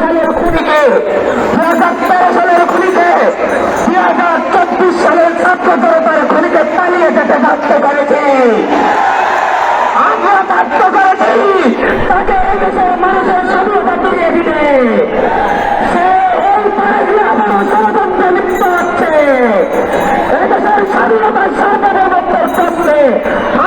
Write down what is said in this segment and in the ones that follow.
সালের খুনিকে দুই হাজার তেরো সালের খুনিকে দুই হাজার চব্বিশ সালের ছাত্র খুনিকে পালিয়ে যেতে বাধ্য করেছে। আমরা বাধ্য করেছি তাকে এদেশের মানুষের স্বাধীনতা ফিরিয়ে দিতে। সে এই পায়ে আবারও ষড়যন্ত্রে লিপ্ত হচ্ছে। এদেশের স্বাধীনতার সার্বভৌমত্বের প্রশ্নে আমরা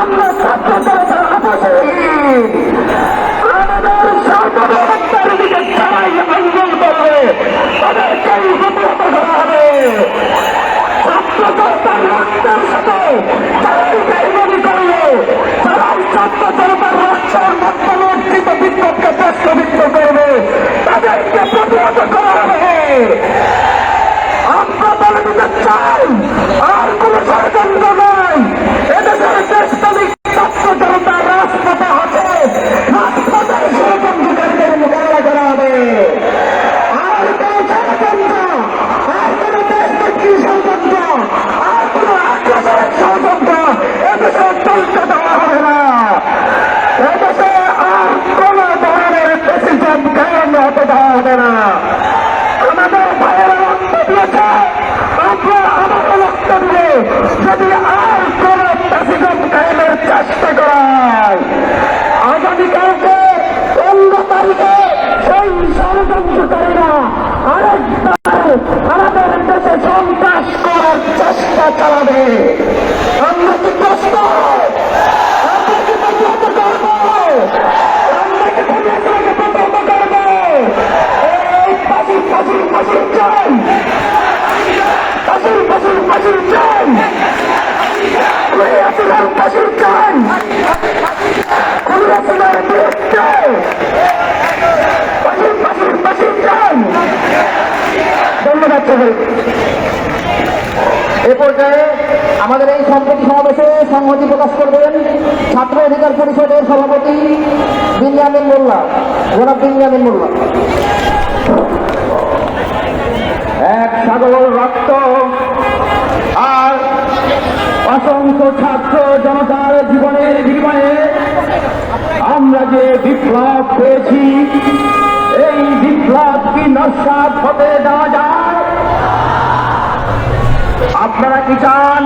বিক্ষোভকে প্রশ্নবিদ্ধ করবে তাদেরকে প্রতিহত করা হবে। চাই ধন্যবাদ সবাইকে এ পর্যায়ে আমাদের এই সম্প্রতি সমাবেশে সংহতি প্রকাশ করবেন ছাত্র অধিকার পরিষদের সভাপতি বিনিয়ামিন মোল্লা। জনাব বিনিয়ামিন মোল্লা। এক সাগর রক্ত আর অসংখ্য ছাত্র জনতার জীবনের বিনিময়ে আমরা যে বিপ্লব পেয়েছি এই বিপ্লব কি নস্বাদ হতে দেওয়া যায়? আপনারা কি চান?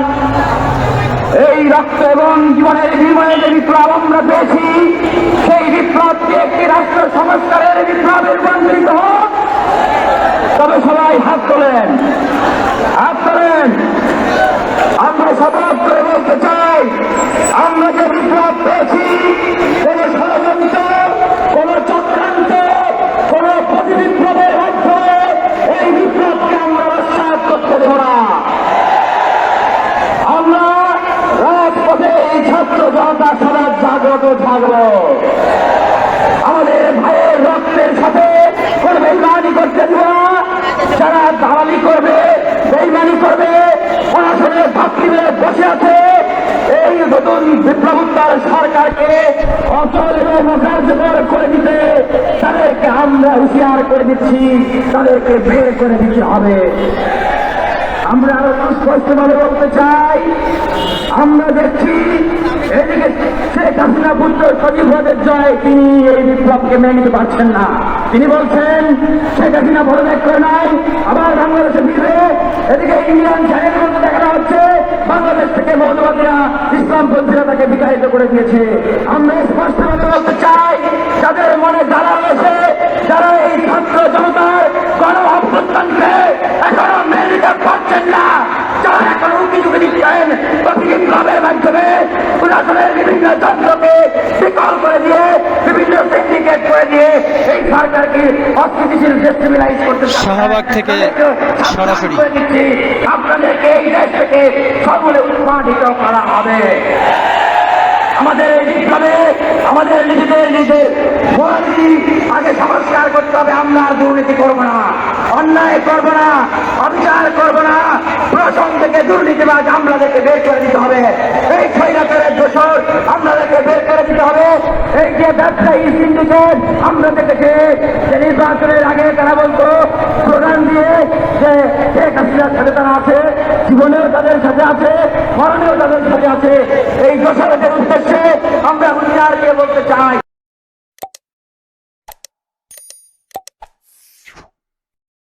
এই রক্ত এবং জীবনের বিনিময়ে যে বিপ্লব আমরা পেয়েছি সেই বিপ্লবকে একটি রাষ্ট্র সংস্কারের বিপ্লবে রূপান্তরিত হোক তবে সবাই হাত তোলেন হাত তোলেন আমরা শপথ করে বলতে চাই আমরা যে বিপ্লব পেয়েছি কোন ষড়যন্ত্র কোন চক্রান্ত কোন প্রতিবিপ্লবের মাধ্যমে এই বিপ্লবকে আমরা রক্ষাত করতে দেব না আমরা রাজপথে এই ছাত্র জনতা সদা জাগ্রত থাকব আমাদের ভাইয়ের রক্তের সাথে কোনো বেইমানি করতে না। যারা দালালি করবে, বেইমানি করবে, পড়াশোনায় ভাবলিবে বসে আছে, এই নতুন বিপ্লবোত্তর সরকারকে অচল এবং অকার্যকর করে দিতে তাদেরকে আমরা হুঁশিয়ার করে দিচ্ছি, তাদেরকে বের করে দিতে হবে আমরা আরও স্পষ্টভাবে বলতে চাই আমরা দেখছি এদিকে শেখ হাসিনা পুত্র সজীব হদের জয়, তিনি এই বিপ্লবকে মেনে নিতে পারছেন না। তিনি বলছেন, শেখ হাসিনা পদত্যাগ করে নাই, আবার বাংলাদেশে ফিরবে। এদিকে ইন্ডিয়ান চ্যানেলের মধ্যে দেখানো হচ্ছে, বাংলাদেশ থেকে মৌলবাদীরা ইসলামপন্থীরা তাকে বিতাড়িত করে দিয়েছে। আমরা স্পষ্টভাবে বলতে চাই যাদের মনে জ্বালা রয়েছে যারা এই ছাত্র জনতার গণ অভ্যুত্থানকে এখনও মেনে নিতে পারছেন না যারা এখন দিচ্ছেন প্রতিদিন ক্লাবের মাধ্যমে প্রশাসনের বিভিন্ন যন্ত্রকে বিকল করে দিয়ে বিভিন্ন সিন্ডিকেট করে দিয়ে এই সরকারকে অস্থিতিশীল ডেস্টেবিলাইজ করতে। শাহবাগ থেকে সরাসরি। আপনাদেরকে এই দেশ থেকে সকলে উৎপাদিত করা হবে। আমাদের এই বিপ্লবে আমাদের নিজেদের নিজেদের মহানীতি আগে সংস্কার করতে হবে। আমরা দুর্নীতি করব না। অন্যায় করব না অবিচার করব না। দুর্নীতিবাজ আমলাদেরকে বের করে দিতে হবে। এই স্বৈরাচারের দোষর আমলাদেরকে বের করে দিতে হবে। এই যে ব্যবসায়ী সিন্ডিকেট, আমরা দেখেছি যে নির্বাচনের আগে তারা বলতো, প্রধান দিয়ে যে শেখ হাসিনার সাথে তারা আছে, জীবনেও তাদের সাথে আছে, মরণেও তাদের সাথে আছে।